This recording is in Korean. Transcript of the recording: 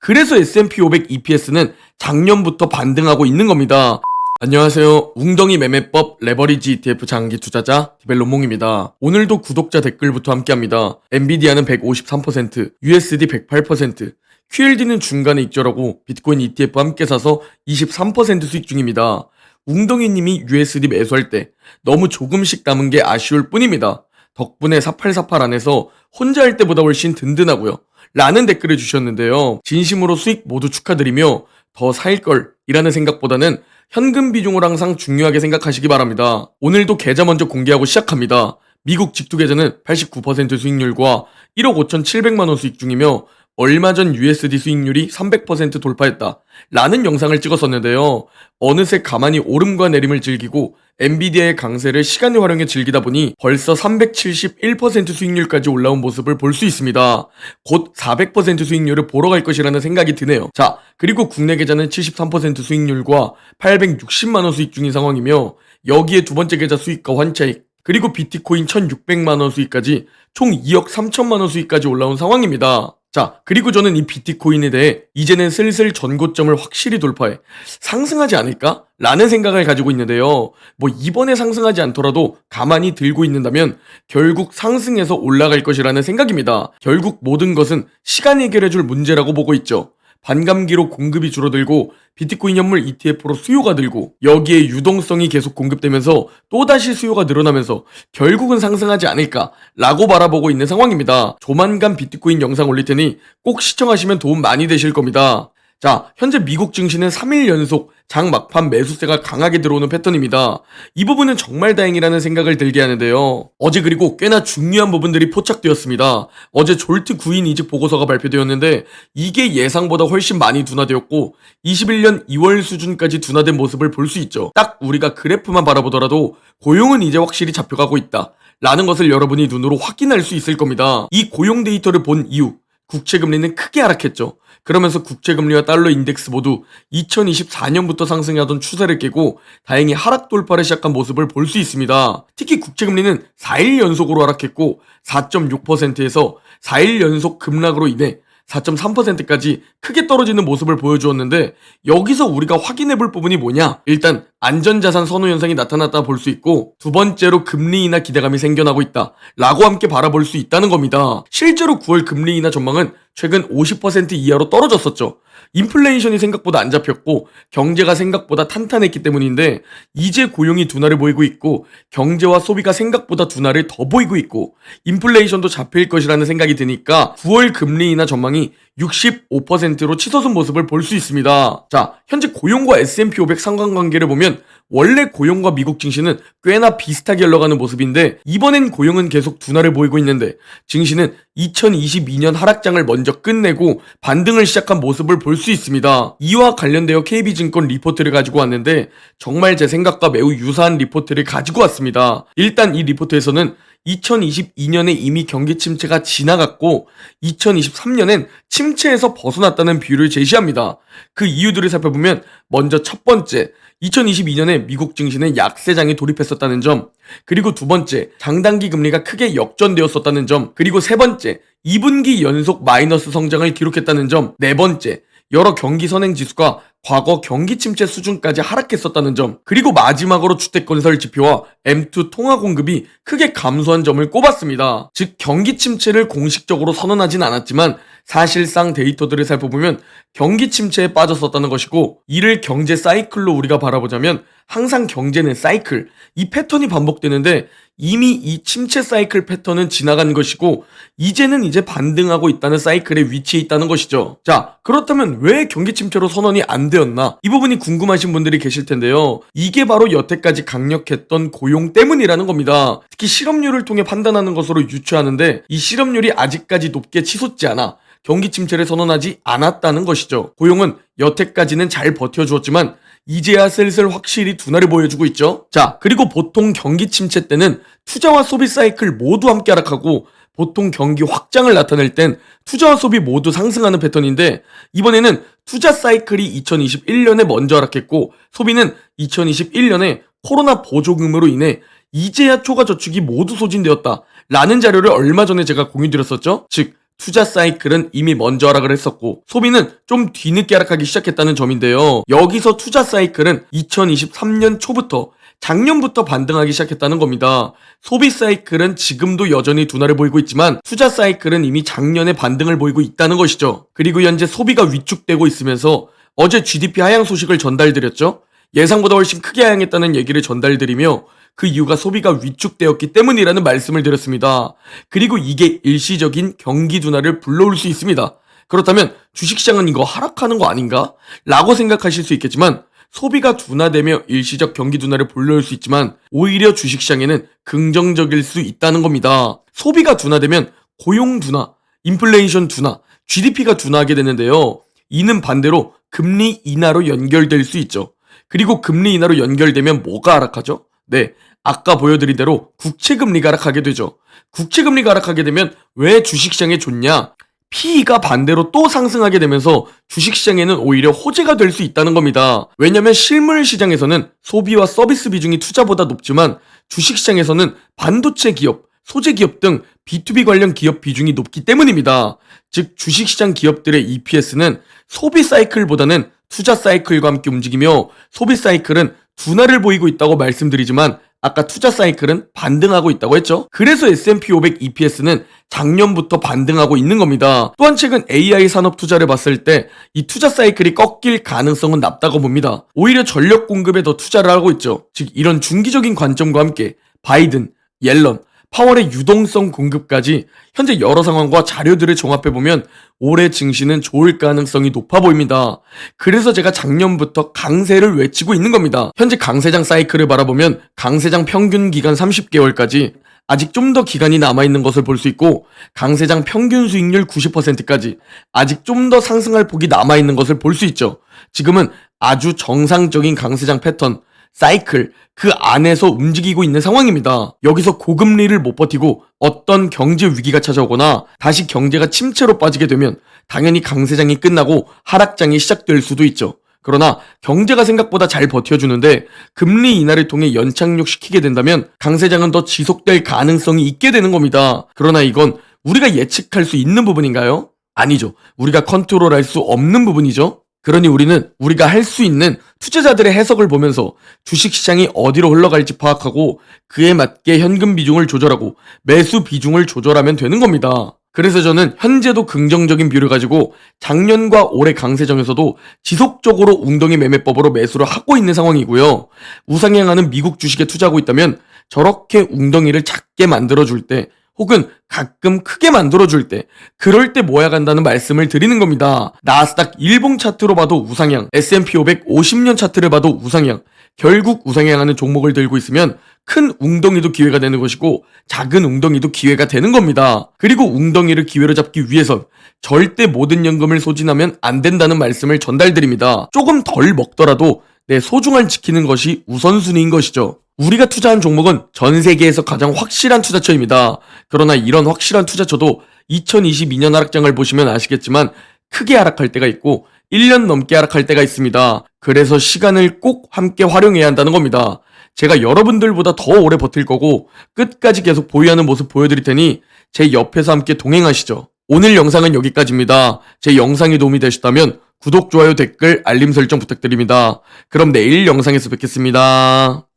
그래서 S&P 500 EPS는 작년부터 반등하고 있는 겁니다. 안녕하세요. 웅덩이 매매법 레버리지 ETF 장기 투자자 디벨로몽입니다. 오늘도 구독자 댓글부터 함께합니다. 엔비디아는 153%, USD 108%, QLD는 중간에 익절하고 비트코인 ETF 함께 사서 23% 수익 중입니다. 웅덩이님이 USD 매수할 때 너무 조금씩 남은 게 아쉬울 뿐입니다. 덕분에 4848 안에서 혼자 할 때보다 훨씬 든든하고요. 라는 댓글을 주셨는데요. 진심으로 수익 모두 축하드리며 더 살걸 이라는 생각보다는 현금 비중을 항상 중요하게 생각하시기 바랍니다. 오늘도 계좌 먼저 공개하고 시작합니다. 미국 직투 계좌는 89% 수익률과 1억 5,700만 원 수익 중이며 얼마 전 USD 수익률이 300% 돌파했다. 라는 영상을 찍었었는데요. 어느새 가만히 오름과 내림을 즐기고 엔비디아의 강세를 시간을 활용해 즐기다 보니 벌써 371% 수익률까지 올라온 모습을 볼 수 있습니다. 곧 400% 수익률을 보러 갈 것이라는 생각이 드네요. 자, 그리고 국내 계좌는 73% 수익률과 860만원 수익 중인 상황이며 여기에 두 번째 계좌 수익과 환차익 그리고 비트코인 1600만 원 수익까지 총 2억 3천만 원 수익까지 올라온 상황입니다. 자, 그리고 저는 이 비트코인에 대해 이제는 슬슬 전고점을 확실히 돌파해 상승하지 않을까? 라는 생각을 가지고 있는데요. 뭐 이번에 상승하지 않더라도 가만히 들고 있는다면 결국 상승해서 올라갈 것이라는 생각입니다. 결국 모든 것은 시간이 해결해 줄 문제라고 보고 있죠. 반감기로 공급이 줄어들고 비트코인 현물 ETF로 수요가 늘고 여기에 유동성이 계속 공급되면서 또다시 수요가 늘어나면서 결국은 상승하지 않을까라고 바라보고 있는 상황입니다. 조만간 비트코인 영상 올릴 테니 꼭 시청하시면 도움 많이 되실 겁니다. 자, 현재 미국 증시는 3일 연속 장 막판 매수세가 강하게 들어오는 패턴입니다. 이 부분은 정말 다행이라는 생각을 들게 하는데요. 어제 그리고 꽤나 중요한 부분들이 포착되었습니다. 어제 졸트 구인 이직 보고서가 발표되었는데 이게 예상보다 훨씬 많이 둔화되었고 21년 2월 수준까지 둔화된 모습을 볼 수 있죠. 딱 우리가 그래프만 바라보더라도 고용은 이제 확실히 잡혀가고 있다. 라는 것을 여러분이 눈으로 확인할 수 있을 겁니다. 이 고용 데이터를 본 이후 국채 금리는 크게 하락했죠. 그러면서 국채 금리와 달러 인덱스 모두 2024년부터 상승하던 추세를 깨고 다행히 하락 돌파를 시작한 모습을 볼 수 있습니다. 특히 국채 금리는 4일 연속으로 하락했고 4.6%에서 4일 연속 급락으로 인해 4.3%까지 크게 떨어지는 모습을 보여주었는데 여기서 우리가 확인해 볼 부분이 뭐냐? 일단 안전자산 선호 현상이 나타났다 볼 수 있고 두 번째로 금리 인하 기대감이 생겨나고 있다 라고 함께 바라볼 수 있다는 겁니다. 실제로 9월 금리 인하 전망은 최근 50% 이하로 떨어졌었죠. 인플레이션이 생각보다 안 잡혔고 경제가 생각보다 탄탄했기 때문인데 이제 고용이 둔화를 보이고 있고 경제와 소비가 생각보다 둔화를 더 보이고 있고 인플레이션도 잡힐 것이라는 생각이 드니까 9월 금리 인하 전망이 65%로 치솟은 모습을 볼 수 있습니다. 자, 현재 고용과 S&P 500 상관관계를 보면 원래 고용과 미국 증시는 꽤나 비슷하게 흘러가는 모습인데 이번엔 고용은 계속 둔화를 보이고 있는데 증시는 2022년 하락장을 먼저 끝내고 반등을 시작한 모습을 볼 수 있습니다. 이와 관련되어 KB증권 리포트를 가지고 왔는데 정말 제 생각과 매우 유사한 리포트를 가지고 왔습니다. 일단 이 리포트에서는 2022년에 이미 경기 침체가 지나갔고 2023년엔 침체에서 벗어났다는 비율을 제시합니다. 그 이유들을 살펴보면 먼저 첫 번째 2022년에 미국 증시는 약세장에 돌입했었다는 점, 그리고 두 번째, 장단기 금리가 크게 역전되었었다는 점, 그리고 세 번째, 2분기 연속 마이너스 성장을 기록했다는 점, 네 번째, 여러 경기 선행 지수가 과거 경기 침체 수준까지 하락했었다는 점, 그리고 마지막으로 주택건설 지표와 M2 통화 공급이 크게 감소한 점을 꼽았습니다. 즉, 경기 침체를 공식적으로 선언하진 않았지만 사실상 데이터들을 살펴보면 경기 침체에 빠졌었다는 것이고, 이를 경제 사이클로 우리가 바라보자면 항상 경제는 사이클, 이 패턴이 반복되는데 이미 이 침체 사이클 패턴은 지나간 것이고 이제는 이제 반등하고 있다는 사이클에 위치해 있다는 것이죠. 자, 그렇다면 왜 경기 침체로 선언이 안 되었나? 이 부분이 궁금하신 분들이 계실 텐데요. 이게 바로 여태까지 강력했던 고용 때문이라는 겁니다. 특히 실업률을 통해 판단하는 것으로 유추하는데 이 실업률이 아직까지 높게 치솟지 않아 경기 침체를 선언하지 않았다는 것이죠. 고용은 여태까지는 잘 버텨주었지만 이제야 슬슬 확실히 둔화를 보여주고 있죠. 자, 그리고 보통 경기 침체 때는 투자와 소비 사이클 모두 함께 하락하고 보통 경기 확장을 나타낼 땐 투자와 소비 모두 상승하는 패턴인데 이번에는 투자 사이클이 2021년에 먼저 하락했고 소비는 2021년에 코로나 보조금으로 인해 이제야 초과 저축이 모두 소진되었다. 라는 자료를 얼마 전에 제가 공유드렸었죠. 즉 투자 사이클은 이미 먼저 하락을 했었고 소비는 좀 뒤늦게 하락하기 시작했다는 점인데요. 여기서 투자 사이클은 2023년 초부터 작년부터 반등하기 시작했다는 겁니다. 소비 사이클은 지금도 여전히 둔화를 보이고 있지만 투자 사이클은 이미 작년에 반등을 보이고 있다는 것이죠. 그리고 현재 소비가 위축되고 있으면서 어제 GDP 하향 소식을 전달드렸죠. 예상보다 훨씬 크게 하향했다는 얘기를 전달드리며 그 이유가 소비가 위축되었기 때문이라는 말씀을 드렸습니다. 그리고 이게 일시적인 경기 둔화를 불러올 수 있습니다. 그렇다면 주식시장은 이거 하락하는 거 아닌가? 라고 생각하실 수 있겠지만 소비가 둔화되며 일시적 경기 둔화를 불러올 수 있지만 오히려 주식시장에는 긍정적일 수 있다는 겁니다. 소비가 둔화되면 고용 둔화, 인플레이션 둔화, GDP가 둔화하게 되는데요. 이는 반대로 금리 인하로 연결될 수 있죠. 그리고 금리 인하로 연결되면 뭐가 하락하죠? 네, 아까 보여드린 대로 국채금리가 하락하게 되죠. 국채금리가 하락하게 되면 왜 주식시장에 좋냐? PE가 반대로 또 상승하게 되면서 주식시장에는 오히려 호재가 될 수 있다는 겁니다. 왜냐면 실물 시장에서는 소비와 서비스 비중이 투자보다 높지만 주식시장에서는 반도체 기업, 소재 기업 등 B2B 관련 기업 비중이 높기 때문입니다. 즉 주식시장 기업들의 EPS는 소비 사이클보다는 투자 사이클과 함께 움직이며 소비 사이클은 둔화를 보이고 있다고 말씀드리지만 아까 투자 사이클은 반등하고 있다고 했죠. 그래서 S&P 500 EPS는 작년부터 반등하고 있는 겁니다. 또한 최근 AI 산업 투자를 봤을 때 이 투자 사이클이 꺾일 가능성은 낮다고 봅니다. 오히려 전력 공급에 더 투자를 하고 있죠. 즉 이런 중기적인 관점과 함께 바이든, 옐런, 파월의 유동성 공급까지 현재 여러 상황과 자료들을 종합해 보면 올해 증시는 좋을 가능성이 높아 보입니다. 그래서 제가 작년부터 강세를 외치고 있는 겁니다. 현재 강세장 사이클을 바라보면 강세장 평균 기간 30개월까지 아직 좀 더 기간이 남아있는 것을 볼 수 있고 강세장 평균 수익률 90%까지 아직 좀 더 상승할 폭이 남아있는 것을 볼 수 있죠. 지금은 아주 정상적인 강세장 패턴, 사이클 그 안에서 움직이고 있는 상황입니다. 여기서 고금리를 못 버티고 어떤 경제 위기가 찾아오거나 다시 경제가 침체로 빠지게 되면 당연히 강세장이 끝나고 하락장이 시작될 수도 있죠. 그러나 경제가 생각보다 잘 버텨주는데 금리 인하를 통해 연착륙시키게 된다면 강세장은 더 지속될 가능성이 있게 되는 겁니다. 그러나 이건 우리가 예측할 수 있는 부분인가요? 아니죠. 우리가 컨트롤할 수 없는 부분이죠. 그러니 우리는 우리가 할 수 있는 투자자들의 해석을 보면서 주식시장이 어디로 흘러갈지 파악하고 그에 맞게 현금 비중을 조절하고 매수 비중을 조절하면 되는 겁니다. 그래서 저는 현재도 긍정적인 뷰를 가지고 작년과 올해 강세정에서도 지속적으로 웅덩이 매매법으로 매수를 하고 있는 상황이고요. 우상향하는 미국 주식에 투자하고 있다면 저렇게 웅덩이를 작게 만들어줄 때 혹은 가끔 크게 만들어줄 때 그럴 때 모아야 간다는 말씀을 드리는 겁니다. 나스닥 일봉 차트로 봐도 우상향, S&P 500 50년 차트를 봐도 우상향, 결국 우상향하는 종목을 들고 있으면 큰 웅덩이도 기회가 되는 것이고 작은 웅덩이도 기회가 되는 겁니다. 그리고 웅덩이를 기회로 잡기 위해선 절대 모든 연금을 소진하면 안 된다는 말씀을 전달드립니다. 조금 덜 먹더라도 내 소중한 지키는 것이 우선순위인 것이죠. 우리가 투자한 종목은 전 세계에서 가장 확실한 투자처입니다. 그러나 이런 확실한 투자처도 2022년 하락장을 보시면 아시겠지만 크게 하락할 때가 있고 1년 넘게 하락할 때가 있습니다. 그래서 시간을 꼭 함께 활용해야 한다는 겁니다. 제가 여러분들보다 더 오래 버틸 거고 끝까지 계속 보유하는 모습 보여드릴 테니 제 옆에서 함께 동행하시죠. 오늘 영상은 여기까지입니다. 제 영상이 도움이 되셨다면 구독, 좋아요, 댓글, 알림 설정 부탁드립니다. 그럼 내일 영상에서 뵙겠습니다.